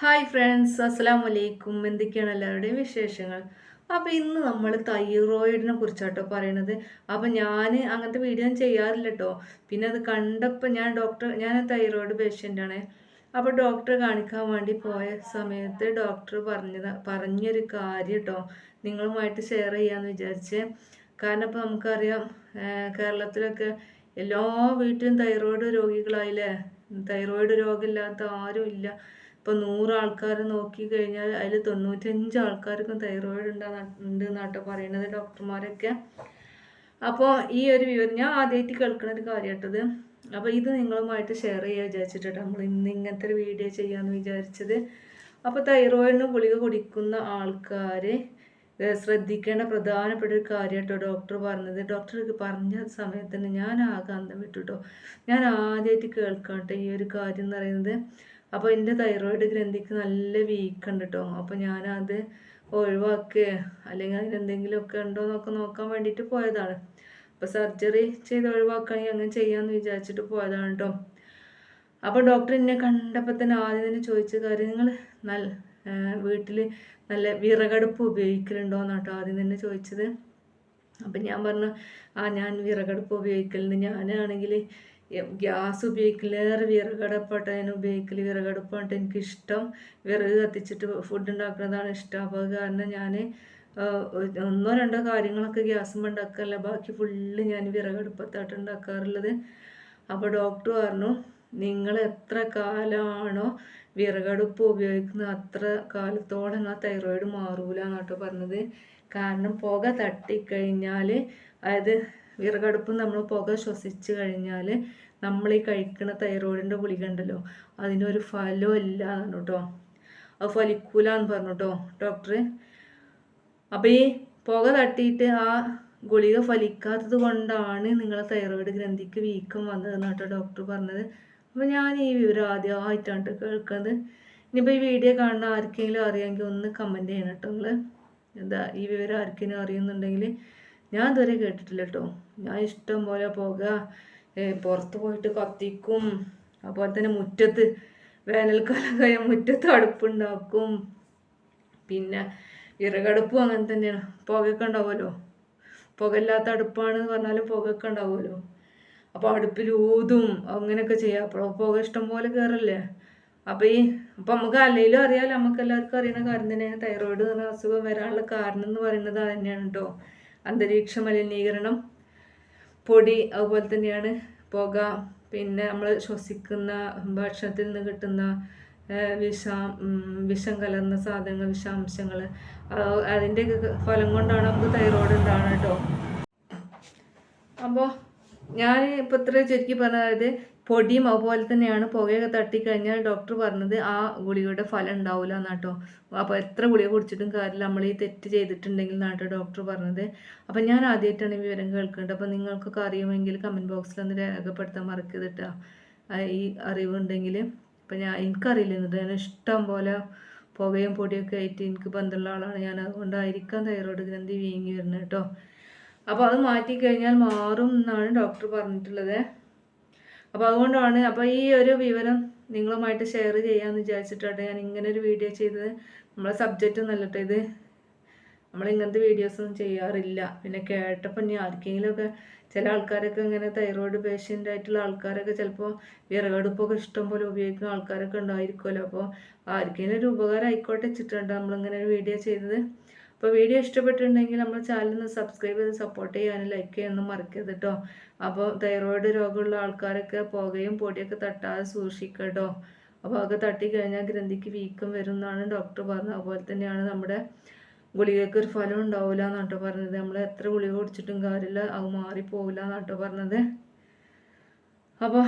Hi friends അസ്സാം വലൈക്കും എന്തൊക്കെയാണ് എല്ലാവരുടെയും വിശേഷങ്ങൾ? അപ്പോൾ ഇന്ന് നമ്മൾ തൈറോയിഡിനെ കുറിച്ചാട്ടോ പറയണത്. അപ്പോൾ ഞാൻ അങ്ങനത്തെ വീഡിയോ ചെയ്യാറില്ല കേട്ടോ പിന്നെ അത് കണ്ടപ്പോൾ ഞാൻ ഡോക്ടർ ഞാൻ തൈറോയിഡ് പേഷ്യന്റാണ് അപ്പോൾ ഡോക്ടറെ കാണിക്കാൻ വേണ്ടി പോയ സമയത്ത് ഡോക്ടർ പറഞ്ഞത് പറഞ്ഞൊരു കാര്യം കേട്ടോ നിങ്ങളുമായിട്ട് ഷെയർ ചെയ്യാമെന്ന് വിചാരിച്ച്. കാരണം ഇപ്പോൾ നമുക്കറിയാം കേരളത്തിലൊക്കെ എല്ലാ വീട്ടിലും തൈറോയിഡ് രോഗികളായില്ലേ? തൈറോയിഡ് രോഗമില്ലാത്ത ആരും ഇല്ല ഇപ്പോൾ നൂറ് ആൾക്കാർ നോക്കി കഴിഞ്ഞാൽ അതിൽ തൊണ്ണൂറ്റഞ്ച് ആൾക്കാർക്കും തൈറോയിഡ് ഉണ്ടാ ഉണ്ട് എന്നാട്ടോ പറയുന്നത് ഡോക്ടർമാരൊക്കെ. അപ്പോൾ ഈ ഒരു വിവരം ഞാൻ ആദ്യമായിട്ട് കേൾക്കുന്ന ഒരു കാര്യമായിട്ടത് അപ്പോൾ ഇത് നിങ്ങളുമായിട്ട് ഷെയർ ചെയ്യാൻ വിചാരിച്ചിട്ടാണ് നമ്മൾ ഇന്ന് ഇങ്ങനത്തെ ഒരു വീഡിയോ ചെയ്യാമെന്ന് വിചാരിച്ചത്. അപ്പോൾ തൈറോയിഡിന് ഗുളിക കുടിക്കുന്ന ആൾക്കാരെ ശ്രദ്ധിക്കേണ്ട പ്രധാനപ്പെട്ട ഒരു കാര്യമായിട്ടോ ഡോക്ടർ പറഞ്ഞത്. ഡോക്ടർ പറഞ്ഞ സമയത്ത് തന്നെ ഞാൻ ആകെ അന്തം വിട്ടുട്ടോ. ഞാൻ ആദ്യമായിട്ട് കേൾക്കട്ടെ ഈ ഒരു കാര്യം എന്ന് പറയുന്നത്. അപ്പോൾ എന്റെ തൈറോയിഡ് ഗ്രന്ഥിക്ക് നല്ല വീക്ക് ഉണ്ട് കേട്ടോ അപ്പോൾ ഞാനത് ഒഴിവാക്കുക അല്ലെങ്കിൽ അതിനെന്തെങ്കിലുമൊക്കെ ഉണ്ടോ എന്നൊക്കെ നോക്കാൻ വേണ്ടിയിട്ട് പോയതാണ്. അപ്പോൾ സർജറി ചെയ്ത് ഒഴിവാക്കുകയാണെങ്കിൽ അങ്ങനെ ചെയ്യാമെന്ന് വിചാരിച്ചിട്ട് പോയതാണ് കേട്ടോ അപ്പോൾ ഡോക്ടർ എന്നെ കണ്ടപ്പോൾ തന്നെ ആദ്യം തന്നെ ചോദിച്ച കാര്യം നിങ്ങൾ നല്ല വീട്ടിൽ നല്ല വിറകടുപ്പ് ഉപയോഗിക്കലുണ്ടോ എന്നാട്ടോ ആദ്യം തന്നെ ചോദിച്ചത്. അപ്പം ഞാൻ പറഞ്ഞു ആ ഞാൻ വിറകടുപ്പ് ഉപയോഗിക്കലുണ്ട്. ഞാനാണെങ്കിൽ ഗ്യാസ് ഉപയോഗിക്കലേറെ വിറകടപ്പാട്ട് അതിന് ഉപയോഗിക്കൽ വിറകടുപ്പാണ് എനിക്കിഷ്ടം. വിറക് കത്തിച്ചിട്ട് ഫുഡ് ഉണ്ടാക്കുന്നതാണ് ഇഷ്ടം. അപ്പോൾ കാരണം ഞാൻ ഒന്നോ രണ്ടോ കാര്യങ്ങളൊക്കെ ഗ്യാസും ഉണ്ടാക്കാറില്ല ബാക്കി ഫുള്ള് ഞാൻ വിറകടുപ്പത്തായിട്ട് ഉണ്ടാക്കാറുള്ളത്. അപ്പോൾ ഡോക്ടർ പറഞ്ഞു നിങ്ങൾ എത്ര കാലമാണോ വിറകടുപ്പ് ഉപയോഗിക്കുന്നത്? അത്ര കാലത്തോളം ആ തൈറോയിഡ് മാറൂല എന്നാട്ടോ പറഞ്ഞത്. കാരണം പുക തട്ടിക്കഴിഞ്ഞാൽ അതായത് വിറകടുപ്പ് നമ്മൾ പുക ശ്വസിച്ച് കഴിഞ്ഞാൽ നമ്മൾ ഈ കഴിക്കുന്ന തൈറോയിഡിന്റെ ഗുളിക ഉണ്ടല്ലോ അതിനൊരു ഫലവും ഇല്ല എന്നാണ് കേട്ടോ അത് ഫലിക്കൂല എന്ന് പറഞ്ഞു കേട്ടോ ഡോക്ടർ അപ്പോൾ ഈ പുക തട്ടിയിട്ട് ആ ഗുളിക ഫലിക്കാത്തത് കൊണ്ടാണ് നിങ്ങളെ തൈറോയിഡ് ഗ്രന്ഥിക്ക് വീക്കം വന്നതെന്ന് കേട്ടോ ഡോക്ടർ പറഞ്ഞത്. അപ്പോൾ ഞാൻ ഈ വിവരം ആദ്യമായിട്ടാണ് കേൾക്കുന്നത്. ഇനിയിപ്പോൾ ഈ വീഡിയോ കാണുന്ന ആർക്കെങ്കിലും അറിയാമെങ്കിൽ ഒന്ന് കമന്റ് ചെയ്യണം കേട്ടോ നിങ്ങൾ എന്താ ഈ വിവരം ആർക്കെങ്കിലും അറിയുന്നുണ്ടെങ്കിൽ ഞാൻ ഇതുവരെ കേട്ടിട്ടില്ല കേട്ടോ ഞാൻ ഇഷ്ടം പോലെ പുക പുറത്ത് പോയിട്ട് കത്തിക്കും. അതുപോലെ തന്നെ മുറ്റത്ത് വേനൽക്കാലം കഴിയാൻ മുറ്റത്ത് അടുപ്പുണ്ടാക്കും. പിന്നെ വിറകടുപ്പും അങ്ങനെ തന്നെയാണ്. പുകയൊക്കെ ഉണ്ടാവുമല്ലോ? പുകയില്ലാത്ത അടുപ്പാണെന്ന് പറഞ്ഞാലും പുകയൊക്കെ ഉണ്ടാവുമല്ലോ? അപ്പോൾ അടുപ്പിൽ ഊതും അങ്ങനെയൊക്കെ ചെയ്യാം. അപ്പോൾ പുക ഇഷ്ടം പോലെ കയറല്ലേ? അപ്പോൾ ഈ അപ്പോൾ നമുക്ക് അല്ലെങ്കിലും അറിയാമല്ലോ നമുക്ക് എല്ലാവർക്കും അറിയുന്ന കാര്യം തന്നെയാണ്. തൈറോയിഡ് എന്ന അസുഖം വരാനുള്ള കാരണം എന്ന് പറയുന്നത് അത് തന്നെയാണ് കേട്ടോ അന്തരീക്ഷ മലിനീകരണം പൊടി അതുപോലെ തന്നെയാണ് പുക പിന്നെ നമ്മൾ ശ്വസിക്കുന്ന ഭക്ഷണത്തിൽ നിന്ന് കിട്ടുന്ന വിഷ വിഷം കലർന്ന സാധനങ്ങൾ വിഷാംശങ്ങൾ അതിന്റെ ഫലം കൊണ്ടാണ് നമുക്ക് തൈറോയ്ഡ് ഉണ്ടാകണം കേട്ടോ. അപ്പോൾ ഞാൻ ഇപ്പോൾ ഇത്ര ചുരുക്കി പറഞ്ഞത്. പൊടിയും അതുപോലെ തന്നെയാണ് പുകയൊക്കെ തട്ടിക്കഴിഞ്ഞാൽ ഡോക്ടർ പറഞ്ഞത് ആ ഗുളികയുടെ ഫലം ഉണ്ടാവില്ല എന്നാട്ടോ. അപ്പോൾ എത്ര ഗുളിക കുടിച്ചിട്ടും കാര്യമില്ല. നമ്മൾ ഈ തെറ്റ് ചെയ്തിട്ടുണ്ടെങ്കിൽ എന്നാട്ടോ ഡോക്ടർ പറഞ്ഞത്. അപ്പോൾ ഞാൻ ആദ്യമായിട്ടാണ് ഈ വിവരം കേൾക്കേണ്ടത്. അപ്പോൾ നിങ്ങൾക്കൊക്കെ അറിയുമെങ്കിൽ കമന്റ് ബോക്സിൽ ഒന്ന് രേഖപ്പെടുത്താൻ മറക്കരുത് ഈ അറിവുണ്ടെങ്കിൽ അപ്പോൾ ഞാൻ എനിക്കറിയില്ല ഞാൻ ഇഷ്ടം പോലെ പുകയും പൊടിയൊക്കെ ആയിട്ട് എനിക്ക് ബന്ധമുള്ള ആളാണ്. ഞാൻ അതുകൊണ്ടായിരിക്കാം തൈറോയ്ഡ് ഗ്രന്ഥി വീങ്ങി വരുന്നത് കേട്ടോ അപ്പോൾ അത് മാറ്റി കഴിഞ്ഞാൽ മാറും എന്നാണ് ഡോക്ടർ പറഞ്ഞിട്ടുള്ളത്. അപ്പോൾ അതുകൊണ്ടാണ് അപ്പോൾ ഈ ഒരു വിവരം നിങ്ങളുമായിട്ട് ഷെയർ ചെയ്യാമെന്ന് വിചാരിച്ചിട്ടാണ് ഞാൻ ഇങ്ങനെ ഒരു വീഡിയോ ചെയ്തത്. നമ്മളെ സബ്ജക്റ്റ് നല്ലിട്ട് ഇത്. നമ്മൾ ഇങ്ങനത്തെ വീഡിയോസൊന്നും ചെയ്യാറില്ല. പിന്നെ കേട്ടപ്പോൾ ഇനി ആർക്കെങ്കിലുമൊക്കെ ചില ആൾക്കാരൊക്കെ ഇങ്ങനെ തൈറോയിഡ് പേഷ്യന്റ് ആയിട്ടുള്ള ആൾക്കാരൊക്കെ ചിലപ്പോൾ വിറകടുപ്പൊക്കെ ഇഷ്ടം പോലെ ഉപയോഗിക്കുന്ന ആൾക്കാരൊക്കെ ഉണ്ടായിരിക്കുമല്ലോ. അപ്പോൾ ആർക്കെങ്കിലും ഒരു ഉപകാരം ആയിക്കോട്ടെ വെച്ചിട്ടുണ്ട് നമ്മളിങ്ങനെ ഒരു വീഡിയോ ചെയ്തത്. അപ്പോൾ വീഡിയോ ഇഷ്ടപ്പെട്ടിട്ടുണ്ടെങ്കിൽ നമ്മൾ ചാനൽ ഒന്ന് സബ്സ്ക്രൈബ് ചെയ്ത് സപ്പോർട്ട് ചെയ്യാനും ലൈക്ക് ചെയ്യാനും മറക്കരുത് കേട്ടോ അപ്പോൾ തൈറോയിഡ് രോഗമുള്ള ആൾക്കാരൊക്കെ പുകയും പൊടിയൊക്കെ തട്ടാതെ സൂക്ഷിക്കുക കേട്ടോ അപ്പോൾ അതൊക്കെ തട്ടിക്കഴിഞ്ഞാൽ ഗ്രന്ഥിക്ക് വീക്കം വരും എന്നാണ് ഡോക്ടർ പറഞ്ഞത്. അതുപോലെ തന്നെയാണ് നമ്മുടെ ഗുളികയ്ക്ക് ഒരു ഫലം ഉണ്ടാവില്ല എന്നാട്ടോ പറഞ്ഞത്. നമ്മൾ എത്ര ഗുളിക കുടിച്ചിട്ടും കാര്യമില്ല അത് മാറിപ്പോവില്ല എന്നാട്ടോ പറഞ്ഞത്. അപ്പോൾ